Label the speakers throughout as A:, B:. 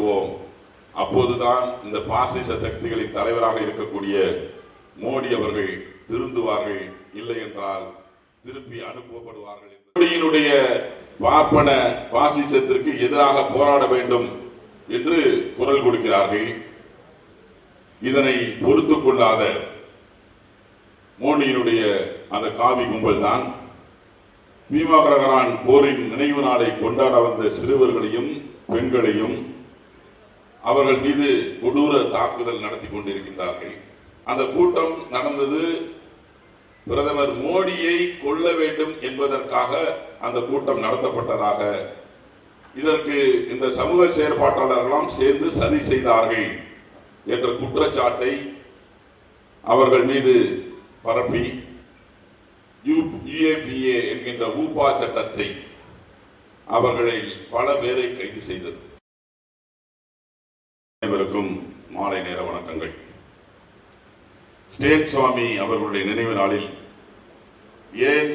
A: போவோம். அப்போதுதான் இந்த பாசிச சக்திகளின் தலைவராக இருக்கக்கூடிய மோடி அவர்கள் திருந்துவார்கள். இல்லை என்றால் திருப்பி அனுப்பப்படுவார்கள் மோடியினுடைய பார்ப்பன பாசிசத்திற்கு எதிராக போராட வேண்டும் என்று குரல் கொடுக்கிறார்கள். இதனை பொறுத்துக் கொள்ளாத மோடியினுடைய அந்த காவி கும்பல் தான் பீமாகரகரான் போரின் நினைவு நாளை கொண்டாட வந்த சிறுவர்களையும் பெண்களையும் அவர்கள் மீது கொடூர தாக்குதல் நடத்தி கொண்டிருக்கின்றார்கள். அந்த கூட்டம் நடந்தது பிரதமர் மோடியை கொல்ல வேண்டும் என்பதற்காக அந்த கூட்டம் நடத்தப்பட்டதாக இதற்கு இந்த சமூக செயற்பாட்டாளர்களாம் சேர்ந்து சதி செய்தார்கள் என்ற குற்றச்சாட்டை அவர்கள் மீது பரப்பி யுஏபிஏ என்கின்ற ஊப்பா சட்டத்தை அவர்களை பல பேரை கைது செய்தது. அனைவருக்கும் மாலை நேர வணக்கங்கள். ஸ்டேட் சுவாமி அவர்களுடைய நினைவு நாளில் ஏன்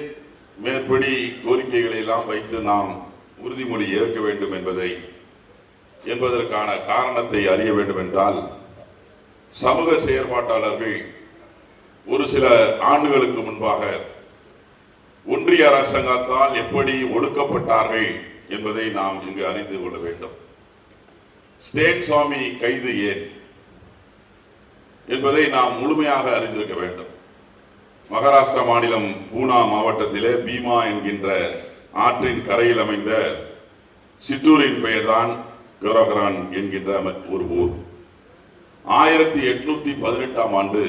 A: மேற்படி கோரிக்கைகளை எல்லாம் வைத்து நாம் உறுதிமொழி ஏற்க வேண்டும் என்பதை என்பதற்கான காரணத்தை அறிய வேண்டும் என்றால் சமூக செயற்பாட்டாளர்கள் ஒரு சில ஆண்டுகளுக்கு முன்பாக ஒன்றிய அரசாங்கத்தால் எப்படி ஒடுக்கப்பட்டார்கள் என்பதை நாம் இங்கு அறிந்து கொள்ள வேண்டும். ஸ்டேன் சுவாமி கைது ஏன்? என்பதை நாம் முழுமையாக அறிந்திருக்க வேண்டும். மகாராஷ்டிரா மாநிலம் பூனா மாவட்டத்திலே பீமா என்கின்ற ஆற்றின் கரையில் அமைந்த சிற்றூரின் பெயர்தான் கரோகரான் என்கின்ற ஒரு ஊர். ஆயிரத்தி எட்நூத்தி பதினெட்டாம் ஆண்டு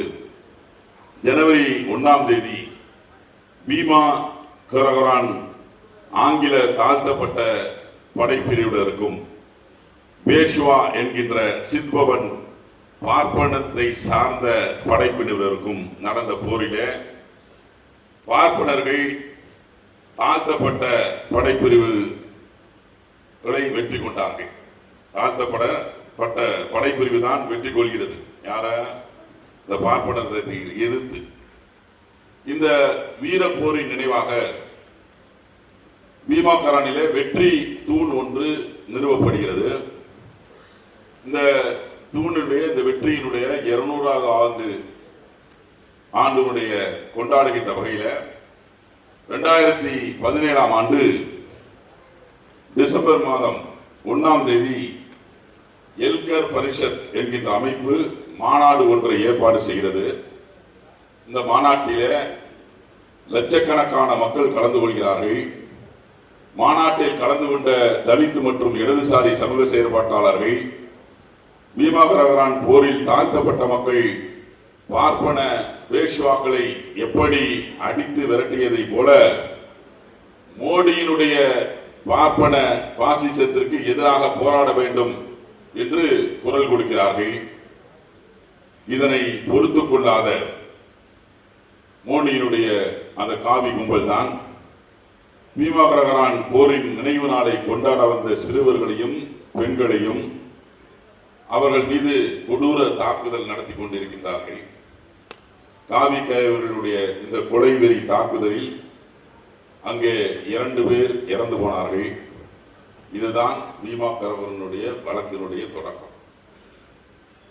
A: ஜனவரி ஒன்றாம் தேதி பீமா கரகரான் ஆங்கில தாழ்த்தப்பட்ட படைப்பிரிவினருக்கும் பேஷ்வா என்கின்ற சித்பவன் பார்ப்பனத்தை சார்ந்த படைப்பினருக்கும் நடந்த போரிலே பார்ப்பனர்கள் தாழ்த்தப்பட்ட படைப்பிரிவுகளை வெற்றி கொண்டார்கள். தாழ்த்தப்படப்பட்ட படைப்பிரிவு தான் வெற்றி கொள்கிறது. யார? இந்த பார்ப்பனத்தை எதிர்த்து. இந்த வீர போரின் நினைவாக பீமாக்கரானிலே வெற்றி தூண் ஒன்று நிறுவப்படுகிறது. இந்த தூணுடைய இந்த வெற்றியினுடைய இருநூறாவது ஆண்டு ஆண்டுடைய கொண்டாடுகின்ற வகையில் ரெண்டாயிரத்தி பதினேழாம் ஆண்டு டிசம்பர் மாதம் ஒன்றாம் தேதி எல்கர் பரிஷத் என்கின்ற அமைப்பு மாநாடு ஒன்றை ஏற்பாடு செய்கிறது. இந்த மாநாட்டில லட்சக்கணக்கான மக்கள் கலந்து கொள்கிறார்கள். மாநாட்டில் கலந்து கொண்ட தலித் மற்றும் இடதுசாரி சமூக செயற்பாட்டாளர்கள் பீமாகரகரான் போரில் தாழ்த்தப்பட்ட மக்கள் பார்ப்பன வேஷ்வாக்களை எப்படி அடித்து விரட்டியதை போல மோடியினுடைய பார்ப்பன பாசிசத்திற்கு எதிராக போராட வேண்டும் என்று குரல் கொடுக்கிறார்கள். இதனை பொறுத்துக் கொள்ளாத மோடியினுடைய அந்த காவி கும்பல் தான் பீமாகரகரான் போரின் நினைவு நாளை கொண்டாட வந்த சிறுவர்களையும் பெண்களையும் அவர்கள் மீது கொடூர தாக்குதல் நடத்தி கொண்டிருக்கின்றார்கள். காவி கயவர்களுடைய இந்த கொலை வெறி தாக்குதலில் அங்கே இரண்டு பேர் இறந்து போனார்கள். இதுதான் பீமா கரவரனுடைய வழக்கினுடைய தொடக்கம்.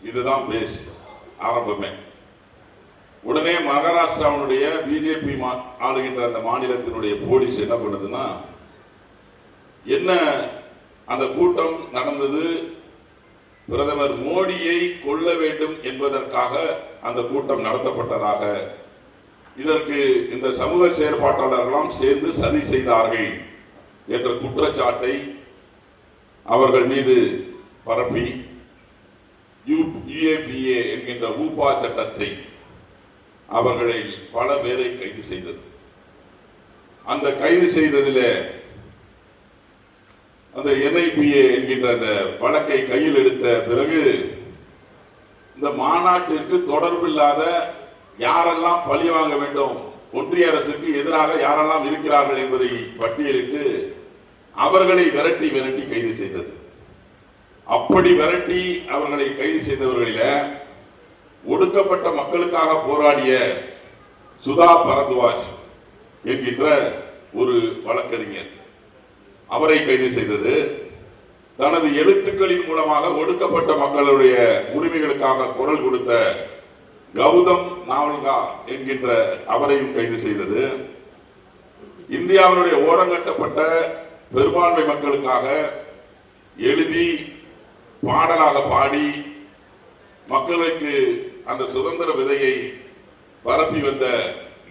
A: இதுதான் பேஸ் ஆரம்பமே. உடனே மகாராஷ்டிராவினுடைய பிஜேபி ஆளுகின்ற அந்த மாநிலத்தினுடைய போலீஸ் என்ன பண்ணுதுன்னா என்ன அந்த கூட்டம் நடந்தது பிரதமர் மோடியை கொல்ல வேண்டும் என்பதற்காக அந்த கூட்டம் நடத்தப்பட்டதாக இதற்கு இந்த சமூக செயற்பாட்டாளர்களாம் சேர்ந்து சதி செய்தார்கள் என்ற குற்றச்சாட்டை அவர்கள் மீது பரப்பி யுஏபிஏ என்கின்ற ஊப்பா சட்டத்தை அவர்களை பல பேரை கைது செய்தது. அந்த கைது செய்ததிலே அந்த என்ஐபிஏ என்கின்ற அந்த வழக்கை கையில் எடுத்த பிறகு இந்த மாநாட்டிற்கு தொடர்பில்லாத யாரெல்லாம் பழி வாங்க வேண்டும் ஒன்றிய அரசுக்கு எதிராக யாரெல்லாம் இருக்கிறார்கள் என்பதை பட்டியலிட்டு அவர்களை விரட்டி விரட்டி கைது செய்தது. அப்படி விரட்டி அவர்களை கைது செய்தவர்களில ஒடுக்கப்பட்ட மக்களுக்காக போராடிய சுதா பரத்வாஜ் என்கின்ற ஒரு வழக்கறிஞர். அவரை கைது செய்தது. தனது எழுத்துக்களின் மூலமாக ஒடுக்கப்பட்ட மக்களுடைய உரிமைகளுக்காக குரல் கொடுத்த கௌதம் நாவல்கா என்கின்ற அவரையும் கைது செய்தது. இந்தியாவினுடைய ஓரங்கட்டப்பட்ட பெரும்பான்மை மக்களுக்காக எழுதி பாடலாக பாடி மக்களுக்கு அந்த சுதந்திர விதையை பரப்பி வந்த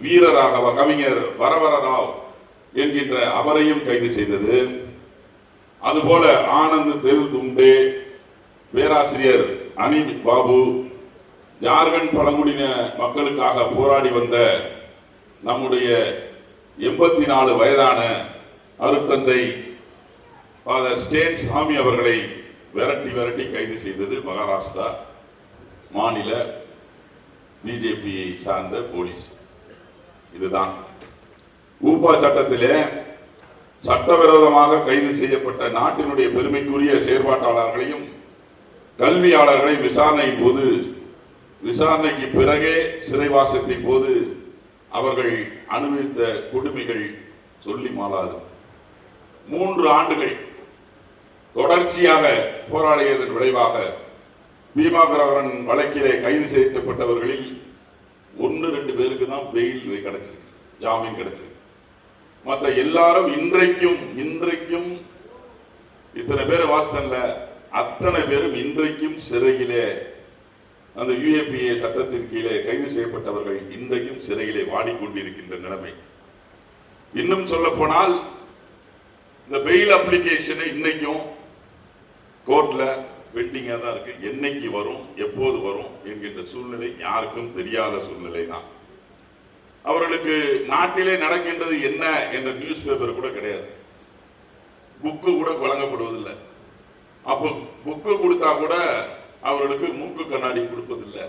A: வீரராக கவிஞர் வரவர ராவ் என்கின்ற அவரையும் கைது செய்தது. அதுபோல ஆனந்த் தெரு தும்பே பேராசிரியர் அனில் பாபு ஜார்க்கண்ட் பழங்குடியின மக்களுக்காக போராடி வந்த நம்முடைய எண்பத்தி நாலு வயதான அருத்தந்தை ஃபாதர் ஸ்டேன் சாமி அவர்களை விரட்டி விரட்டி கைது செய்தது மகாராஷ்டிரா மாநில பிஜேபியை சார்ந்த போலீஸ். இதுதான் ஊப்பா சட்டத்திலே சட்டவிரோதமாக கைது செய்யப்பட்ட நாட்டினுடைய பெருமைக்குரிய செயற்பாட்டாளர்களையும் கல்வியாளர்களையும் விசாரணையின் போது விசாரணைக்கு பிறகே சிறைவாசத்தின் போது அவர்கள் அனுபவித்த கொடுமைகள் சொல்லி மாறாது மூன்று ஆண்டுகள் தொடர்ச்சியாக போராடியதன் விளைவாக பீமாகரவரன் வழக்கிலே கைது செய்யப்பட்டவர்களில் ஒன்று ரெண்டு பேருக்கு தான் பெயில் கிடைச்சிருக்கு ஜாமீன் கிடைச்சிருக்கு. மற்ற எல்லாரும் இன்றைக்கும் இன்றைக்கும் இத்தனை பேர் வாசித்தன்ல அத்தனை பேரும் இன்றைக்கும் சிறையிலே அந்த யுஏபிஏ சட்டத்தின் கீழே கைது செய்யப்பட்டவர்கள் இன்றைக்கும் சிறையிலே வாடிக்கொண்டிருக்கின்ற நிலைமை. இன்னும் சொல்ல போனால் இந்த பெயில் அப்ளிகேஷனை இன்னைக்கும் கோர்ட்ல பெண்டிங்காக தான் இருக்கு. என்னைக்கு வரும் எப்போது வரும் என்கின்ற சூழ்நிலை யாருக்கும் தெரியாத சூழ்நிலை தான் அவர்களுக்கு நாட்டிலே நடக்கின்றது என்ன என்ற நியூஸ் பேப்பர் கூட கிடையாது. புக்கு கூட வழங்கப்படுவதில்லை. அப்போ புக்கு கொடுத்தா கூட அவர்களுக்கு மூக்கு கண்ணாடி கொடுப்பதில்லை.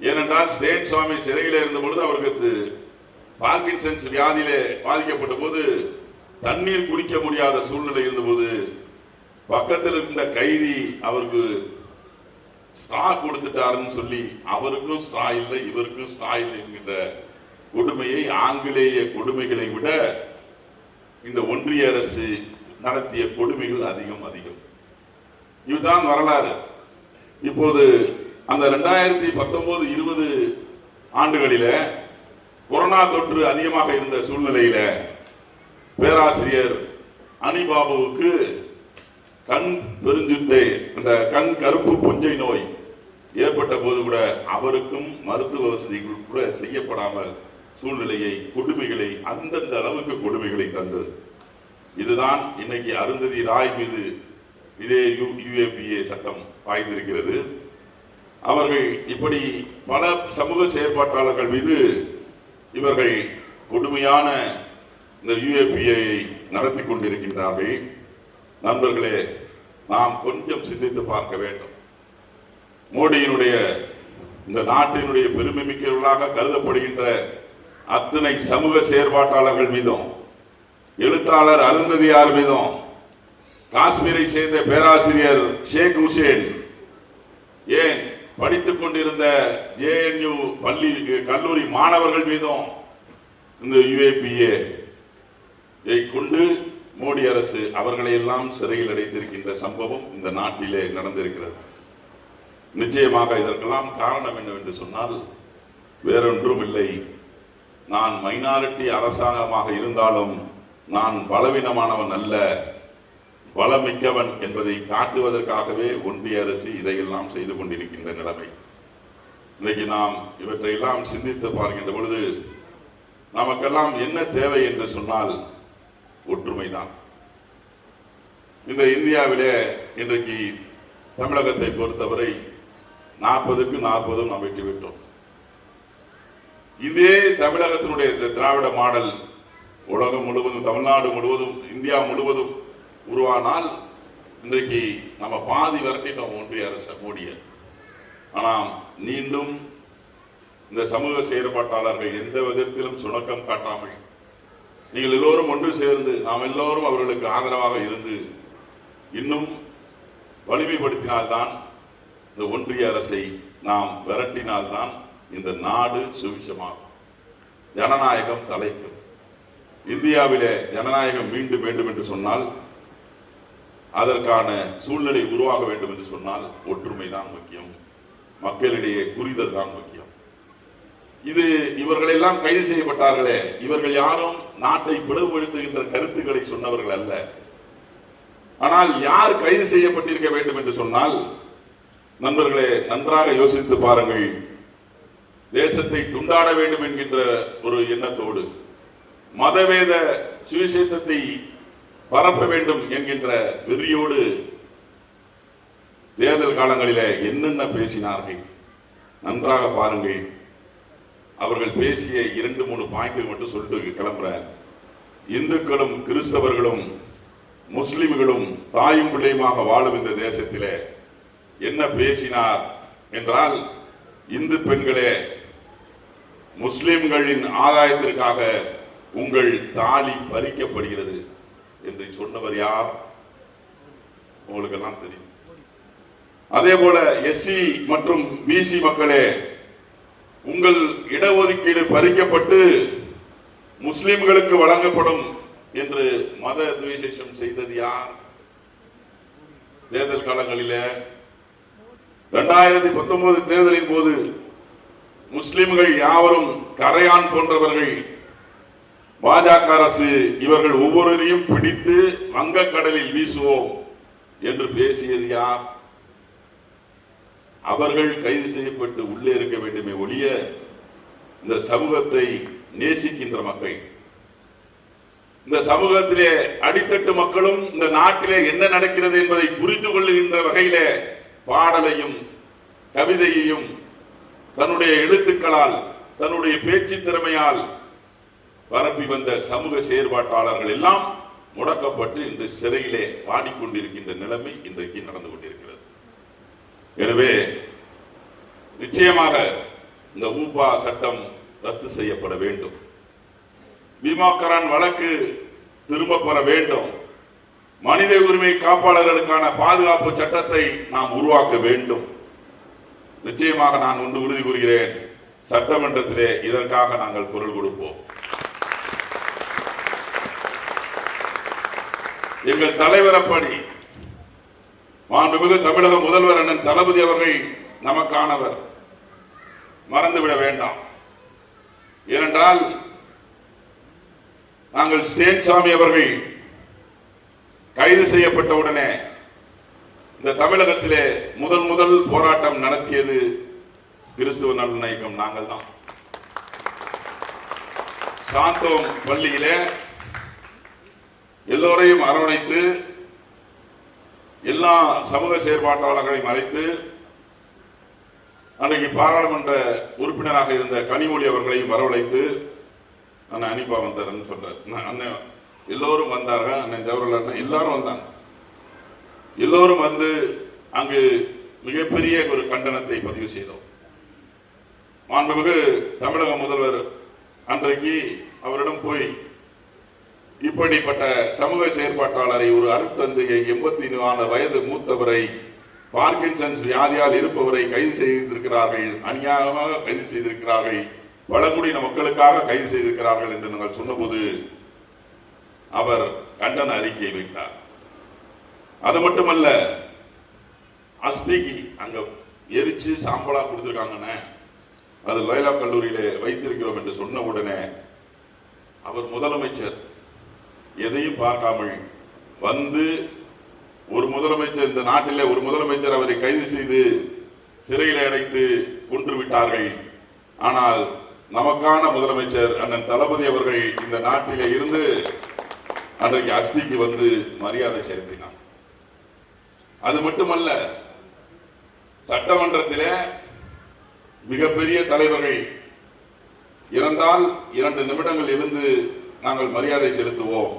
A: ஏனென்றால் ஸ்டேன் சுவாமி சிறையில் இருந்த பொழுது அவருக்கு பார்க்கின்சன்ஸ் வியாதியிலே பாதிக்கப்பட்ட போது தண்ணீர் குடிக்க முடியாத சூழ்நிலை இருந்தபோது பக்கத்தில் இருந்த கைதி அவருக்கு ஸ்ட்ரா கொடுத்துட்டாருன்னு சொல்லி அவருக்கும் ஸ்ட்ரா இல்லை இவருக்கும் ஸ்ட்ரா இல்லை என்கின்ற கொடுமையை ஆங்கிலேய கொடுமைகளை விட இந்த ஒன்றிய அரசு நடத்திய கொடுமைகள் அதிகம் அதிகம். இதுதான் வரலாறு. இப்போது அந்த ரெண்டாயிரத்தி பத்தொன்பது இருபது ஆண்டுகளில கொரோனா தொற்று அதிகமாக இருந்த சூழ்நிலையில பேராசிரியர் அனிபாபுவுக்கு கண் பெருஞ்சுட்டை அந்த கண் கருப்பு புஞ்சை நோய் ஏற்பட்ட போது கூட அவருக்கும் மருத்துவ வசதிகள் கூட செய்யப்படாமல் சூழ்நிலையை கொடுமைகளை அந்தந்த அளவுக்கு கொடுமைகளை தந்தது. இதுதான் இன்னைக்கு அருந்ததி ராய் மீது இதே யுஏபிஏ சட்டம் பாய்ந்திருக்கிறது. அவர்கள் இப்படி பல சமூக செயற்பாட்டாளர்கள் மீது இவர்கள் கொடுமையான இந்த யுஏபிஏ நடத்தி கொண்டிருக்கின்றார்கள். நண்பர்களே நாம் கொஞ்சம் சிந்தித்து பார்க்க வேண்டும். மோடியினுடைய இந்த நாட்டினுடைய பெருமை மிக்கவர்களாக கருதப்படுகின்ற அத்தனை சமூக செயற்பாட்டாளர்கள் மீதும் எழுத்தாளர் அருந்ததியார் மீதும் காஷ்மீரை சேர்ந்த பேராசிரியர் ஷேக் ஹுசேன் ஏன் படித்துக் கொண்டிருந்த ஜேஎன்யூ பள்ளி கல்லூரி மாணவர்கள் மீதும் இந்த யுஏபிஏ கொண்டு மோடி அரசு அவர்களை எல்லாம் சிறையில் அடைத்திருக்கின்ற சம்பவம் இந்த நாட்டிலே நடந்திருக்கிறது. நிச்சயமாக இதற்கெல்லாம் காரணம் என்னவென்று சொன்னால் வேறொன்றும் இல்லை நான் மைனாரிட்டி அரசாங்கமாக இருந்தாலும் நான் பலவீனமானவன் அல்ல. பலமிக்கவன் என்பதை காட்டுவதற்காகவே ஒன்றிய அரசு இதையெல்லாம் செய்து கொண்டிருக்கின்ற நிலைமை. இன்றைக்கு நாம் இவற்றையெல்லாம் சிந்தித்து பார்க்கின்ற பொழுது நமக்கெல்லாம் என்ன தேவை என்று சொன்னால் ஒற்றுமைதான். இந்த இந்தியாவிலே இன்றைக்கு தமிழகத்தை பொறுத்தவரை நாற்பதுக்கு நாற்பதும் நாம் வெற்றி விட்டோம். இதே தமிழகத்தினுடைய இந்த திராவிட மாடல் உலகம் முழுவதும் தமிழ்நாடு முழுவதும் இந்தியா முழுவதும் உருவானால் இன்றைக்கு நம்ம பாதி விரட்டிட்டோம் ஒன்றிய அரசு மூடிய ஆனால் மீண்டும் இந்த சமூக செயற்பாட்டாளர்கள் எந்த விதத்திலும் சுணக்கம் காட்டாமல் நீங்கள் எல்லோரும் ஒன்று சேர்ந்து நாம் எல்லோரும் அவர்களுக்கு ஆதரவாக இருந்து இன்னும் வலிமைப்படுத்தினால்தான் இந்த ஒன்றிய அரசை நாம் விரட்டினால்தான் இந்த நாடு சுவிசமாகும் ஜனநாயகம் தலைக்கும் இந்தியாவிலே ஜனநாயகம் மீண்டும் வேண்டும் என்று சொன்னால் அதற்கான சூழ்நிலை உருவாக வேண்டும் என்று சொன்னால் ஒற்றுமை தான் முக்கியம். மக்களிடையே புரிதல் தான் முக்கியம். இது இவர்கள் எல்லாம் கைது செய்யப்பட்டார்களே. இவர்கள் யாரும் நாட்டை பிளவுபடுத்துகின்ற கருத்துக்களை சொன்னவர்கள் அல்ல. ஆனால் யார் கைது செய்யப்பட்டிருக்க வேண்டும் என்று சொன்னால் நண்பர்களே நன்றாக யோசித்து பாருங்கள். தேசத்தை துண்டாட வேண்டும் என்கின்ற ஒரு எண்ணத்தோடு மதவேத சுவிசேஷத்தை பரப்ப வேண்டும் என்கின்ற வெறியோடு தேர்தல் காலங்களில் என்னென்ன பேசினார்கள்? நன்றாக பாருங்கள். அவர்கள் பேசிய இரண்டு மூணு பாயிண்ட் மட்டும் சொல்லிட்டு கிளம்புற இந்துக்களும் கிறிஸ்தவர்களும் முஸ்லிம்களும் தாயும் பிள்ளையுமாக வாழும் இந்த தேசத்திலே என்ன பேசினார்? என்றால் இந்து பெண்களே முஸ்லிம்களின் ஆதாயத்திற்காக உங்கள் தாலி பறிக்கப்படுகிறது என்று சொன்னவர் யார்? உங்களுக்கு எல்லாம் தெரியும். அதே போல எஸ்சி மற்றும் பிசி மக்களே உங்கள் இடஒதுக்கீடு பறிக்கப்பட்டு முஸ்லிம்களுக்கு வழங்கப்படும் என்று மத துவேஷம் செய்தது யார்? தேர்தல் காலங்களில். இரண்டாயிரத்தி பத்தொன்பது தேர்தலின் போது முஸ்லிம்கள் யாவரும் கரையான் போன்றவர்கள். பாஜக அரசு இவர்கள் ஒவ்வொருவரையும் பிடித்து வங்கக்கடலில் வீசுவோம் என்று பேசியது யார்? அவர்கள் கைது செய்யப்பட்டு உள்ளே இருக்க வேண்டுமே ஒழிய இந்த சமூகத்தை நேசிக்கின்ற மக்கள். இந்த சமூகத்திலே அடித்தட்டு மக்களும் இந்த நாட்டிலே என்ன நடக்கிறது என்பதை புரிந்து கொள்ளுகின்ற வகையிலே பாடலையும் கவிதையையும் தன்னுடைய எழுத்துக்களால் தன்னுடைய பேச்சு திறமையால் பரப்பி வந்த சமூக செயற்பாட்டாளர்கள் எல்லாம் முடக்கப்பட்டு இந்த சிறையிலே பாடிக்கொண்டிருக்கின்ற நிலைமை இன்றைக்கு நடந்து கொண்டிருக்கிறது. எனவே நிச்சயமாக இந்த ஊபா சட்டம் ரத்து செய்யப்பட வேண்டும். பீமாக்கரான் வழக்கு திரும்ப பெற வேண்டும். மனித உரிமை காப்பாளர்களுக்கான பாதுகாப்பு சட்டத்தை நாம் உருவாக்க வேண்டும். நிச்சயமாக நான் ஒன்று உறுதி கூறுகிறேன். சட்டமன்றத்திலே இதற்காக நாங்கள் குரல் கொடுப்போம். எங்கள் தலைவர் அப்படி மாண்புமிகு தமிழக முதல்வர் அண்ணன் தளபதி அவர்கள் நமக்கானவர். மறந்துவிட வேண்டாம். ஏனென்றால் நாங்கள் ஸ்டேட் சாமி அவர்கள் கைது செய்யப்பட்ட உடனே இந்த தமிழகத்திலே முதல் முதல் போராட்டம் நடத்தியது கிறிஸ்துவ நல்லநாயகம் நாங்கள் தான் சாந்தோம் பள்ளியிலே எல்லோரையும் அரவணைத்து எல்லா சமூக செயற்பாட்டாளர்களையும் அழைத்து அன்றைக்கு பாராளுமன்ற உறுப்பினராக இருந்த கனிமொழி அவர்களையும் வரவழைத்து அண்ணன் அனிப்பா வந்தார்ன்னு சொல்றாரு. நான் அண்ணன் எல்லோரும் வந்தார்கள் அண்ணன் ஜவஹர்லால் அண்ணன் எல்லாரும் வந்தாங்க. எல்லோரும் வந்து அங்கு மிகப்பெரிய ஒரு கண்டனத்தை பதிவு செய்தோம். மாண்புமிகு தமிழக முதல்வர் அன்றைக்கு அவரிடம் போய் இப்படிப்பட்ட சமூக செயற்பாட்டாளரை ஒரு அருத்தந்தையை எண்பத்தி நாலு வயது மூத்தவரை பார்க்கின்சன்ஸ் வியாதியால் இருப்பவரை கைது செய்திருக்கிறார்கள் அநியாயமாக கைது செய்திருக்கிறார்கள் பழங்குடியின மக்களுக்காக கைது செய்திருக்கிறார்கள் என்று நாங்கள் சொன்னபோது அவர் கண்டன அறிக்கை வைத்தார். அது மட்டுமல்ல அஸ்திக்கு அங்க எரிச்சு சாம்பலா கொடுத்துருக்காங்கன்னு அது லைலா கல்லூரியிலே வைத்திருக்கிறோம் என்று சொன்ன உடனே அவர் முதலமைச்சர் எதையும் பார்க்காமல் வந்து ஒரு முதலமைச்சர் இந்த நாட்டிலே ஒரு முதலமைச்சர் அவரை கைது செய்து சிறையில் அடைத்து கொன்று விட்டார்கள். ஆனால் நமக்கான முதலமைச்சர் அண்ணன் தளபதி அவர்கள் இந்த நாட்டிலே இருந்து அன்றைக்கு அஸ்திக்கு வந்து மரியாதை செலுத்தினார். அது மட்டுமல்ல சட்டமன்றத்திலே மிகப்பெரிய தலைவர்கள் இறந்தால் இரண்டு நிமிடங்கள் இருந்து நாங்கள் மரியாதை செலுத்துவோம்.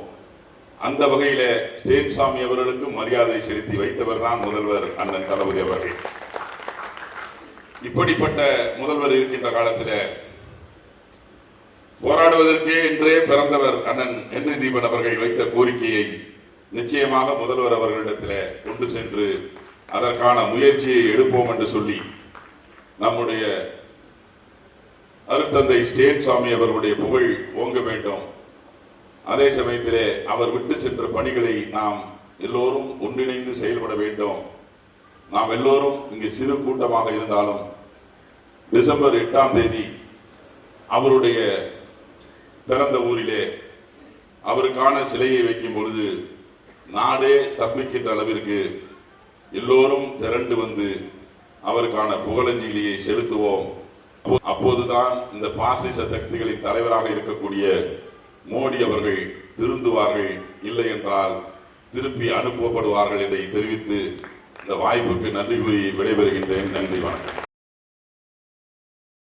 A: அந்த வகையில ஸ்டேன் சாமி அவர்களுக்கு மரியாதை செலுத்தி வைத்தவர் தான் முதல்வர் அண்ணன் தளபதி அவர்கள். இப்படிப்பட்ட முதல்வர் இருக்கின்ற காலத்தில் போராடுவதற்கே என்றே பிறந்தவர் அண்ணன் ஹென்றி தீபன் அவர்கள் வைத்த கோரிக்கையை நிச்சயமாக முதல்வர் அவர்களிடத்தில் கொண்டு சென்று அதற்கான முயற்சியை எடுப்போம் என்று சொல்லி நம்முடைய அருத்தந்தை ஸ்டேட் சாமி அவர்களுடைய புகழ் ஓங்க வேண்டும். அதே சமயத்திலே அவர் விட்டு சென்ற பணிகளை நாம் எல்லோரும் ஒன்றிணைந்து செயல்பட வேண்டும். நாம் எல்லோரும் இங்கு சிறு கூட்டமாக இருந்தாலும் டிசம்பர் எட்டாம் தேதி அவருடைய பிறந்த ஊரிலே அவருக்கான சிலையை வைக்கும் பொழுது நாடே சர்மிக்கின்ற அளவிற்கு எல்லோரும் திரண்டு வந்து அவருக்கான புகழஞ்சலியை செலுத்துவோம். அப்போதுதான் இந்த பாசிச சக்திகளின் தலைவராக இருக்கக்கூடிய மோடி அவர்கள் திருந்துவார்கள். இல்லை என்றால் திருப்பி அனுப்பப்படுவார்கள் என்பதை தெரிவித்து இந்த வாய்ப்புக்கு நன்றி கூறி விடைபெறுகின்றேன். நன்றி வணக்கம்.